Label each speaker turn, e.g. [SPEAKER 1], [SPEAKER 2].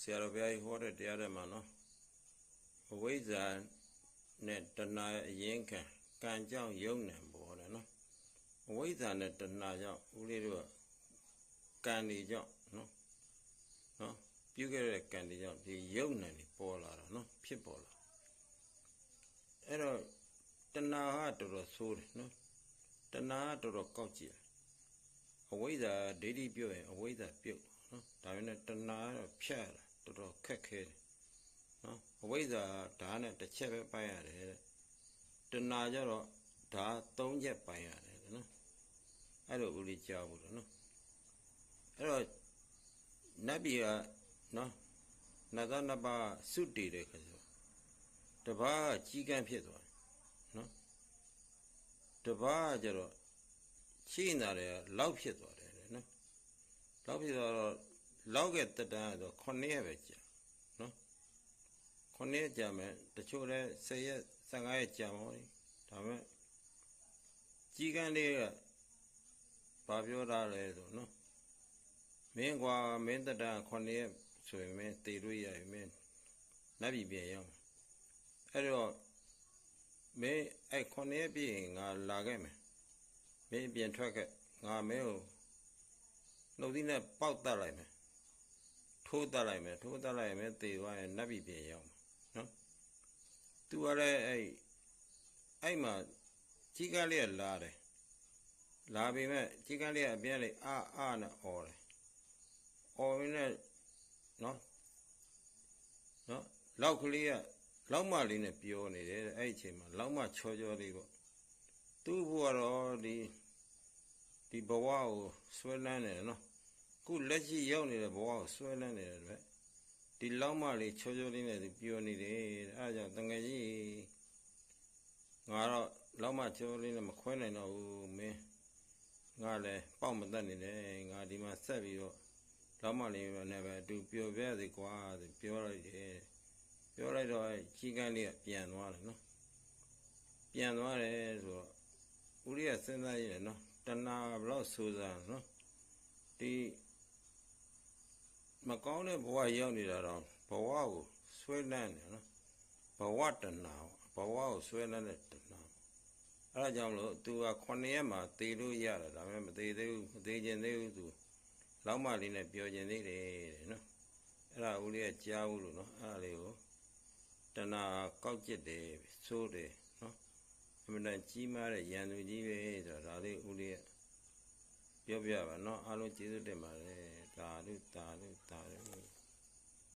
[SPEAKER 1] ဆရာတော်ဘုရားကြီးဟောတဲ့တရားထဲမှာနော်အဝိဇ္ဇာနဲ့တဏှာရဲ့အရင်ခံကံကြောင့်ယုံနံပေါ်တယ်နော်အဝိဇ္ဇာနဲ့တဏှာကြောင့်ဦးလေးတို့ကကံတွေကြောင့်နော်နော်ပြုခဲ့တဲ့ကံတွေကြောင့်ဒီယုံနံတွေပေါ်လာတာနော်ဖြစ်ပေါ်လာအဲ့တော့တဏှာကတော်တော်ဆိုးတယ်နော်တဏှာကတော်တော်ကောက်ကြည့်တယ်အဝိဇ္ဇာဒိဋ္ဌိပြုတ်ရင်အဝိဇ္ဇာပြုတ် နော်ဒါပေမဲ့တဏှာကတော့ဖြတ်ရတာတော်တော်ခက်ခဲတယ်နော်အဝိဇ္ဇာဓာတ်နဲ့တစ်ချက်ပဲပိုင်းရတယ်တဲ့တဏှာကြတော့ဓာတ်သုံးချက်ပိုင်းရတယ်တဲ့နော်အဲ့လိုဦးလေးကြားဘူးလို့နော်အဲ့တော့နတ်ပြည်ကနော်နတ်သားနှစ်ပါးစုတည်တဲ့ခါကျတော့တပားကကြီးကန်းဖြစ်သွားတယ်နော်တပားကကျတော့ရှိနေတာတယ်လောက်ဖြစ်သွားတယ်တဲ့နော်လောက်ဖြစ်သွားတော့ လောက်ကတက်တန်းဆို9ရက်ပဲကြာနော်9ရက်ကြာမယ်တချို့လဲ10ရက်15ရက်ကြာပါလိမ့်ဒါပေမဲ့ကြီးကန်းလေးကဘာပြောတာလဲဆိုနော်မင်းကွာမင်းတက်တန်း9ရက်ဆိုရင်မင်းတည်လို့ရရင်မင်းနတ်ပြည်ပြန်ရောက်မယ်အဲ့တော့မင်းအဲ့9ရက်ပြည့်ရင်ငါလာခဲ့မယ်မင်းပြန်ထွက်ခဲ့ငါမင်းကိုနှုတ်သီးနဲ့ပေါက်တတ်လိုက်မယ် ထိုးတတ်လိုက်မယ်ထိုးတတ်လိုက်မယ်တေသွားရင်နတ်ပြည်ပြန်ရောက်မှာနော်သူကလည်းအဲ့အဲ့မှာကြီးကန်းလေးကလာတယ်လာပြီမဲ့ကြီးကန်းလေးကအပြင်းလေးအာအာနဲ့អော်တယ်អော်ရင်းနဲ့နော်နော်လောက်ကလေးကလောက်မလေးနဲ့ပြောနေတယ်တဲ့အဲ့ဒီအချိန်မှာလောက်မချောချောလေးပေါ့သူ့ဘဝတော့ဒီဒီဘဝကိုဆွဲလန်းနေတယ်နော် ခုလက်ရှိရောက်နေတဲ့ဘဝကိုဆွဲလန်းနေတယ်တဲ့ဒီလောက်မလေးချောချောလေးနဲ့သူပြောနေတယ်တဲ့အဲ့ဒါကြောင့်တငယ်ကြီးငါတော့လောက်မချောလေးနဲ့မခွဲနိုင်တော့ဘူးမင်းငါလည်းပေါက်မတက်နေတယ်ငါဒီမှာဆက်ပြီးတော့လောက်မလေးနဲ့ပဲအတူပျော်ပြရစေကွာဆိုပြောလိုက်တယ်ပြောလိုက်တော့ကြီးကန်းလေးကပြန်သွားတယ်နော်ပြန်သွားတယ်ဆိုတော့ဦးလေးကစဉ်းစားရတယ်နော်တဏှာဘလို့ဆိုးစားနော်ဒီ မကောင်းတဲ့ဘဝရောက်နေတာတော့ဘဝကိုဆွဲလန်းနေနော်ဘဝတဏှာဘဝကိုဆွဲလန်းတဲ့တဏှာအဲဒါကြောင့်မလို့ तू က9ရက်မှာသေလို့ရတယ်ဒါပေမဲ့မသေသေးဘူးမသေခြင်းသေးဘူး तू လောက်မလေးနဲ့ပြောခြင်းသေးတယ်တဲ့နော်အဲ့ဒါဦးလေးကကြားဘူးလို့နော်အဲ့ဒါလေးကိုတဏှာကောက်ကျစ်တယ်ဆိုးတယ်နော်အမှန်တန်ကြီးမားတဲ့ရန်သူကြီးပဲဆိုတော့ဒါလေးဦးလေးကပြောပြပါနော်အားလုံးကျေးဇူးတင်ပါတယ် ตาด้วยตาด้วยตาด้วย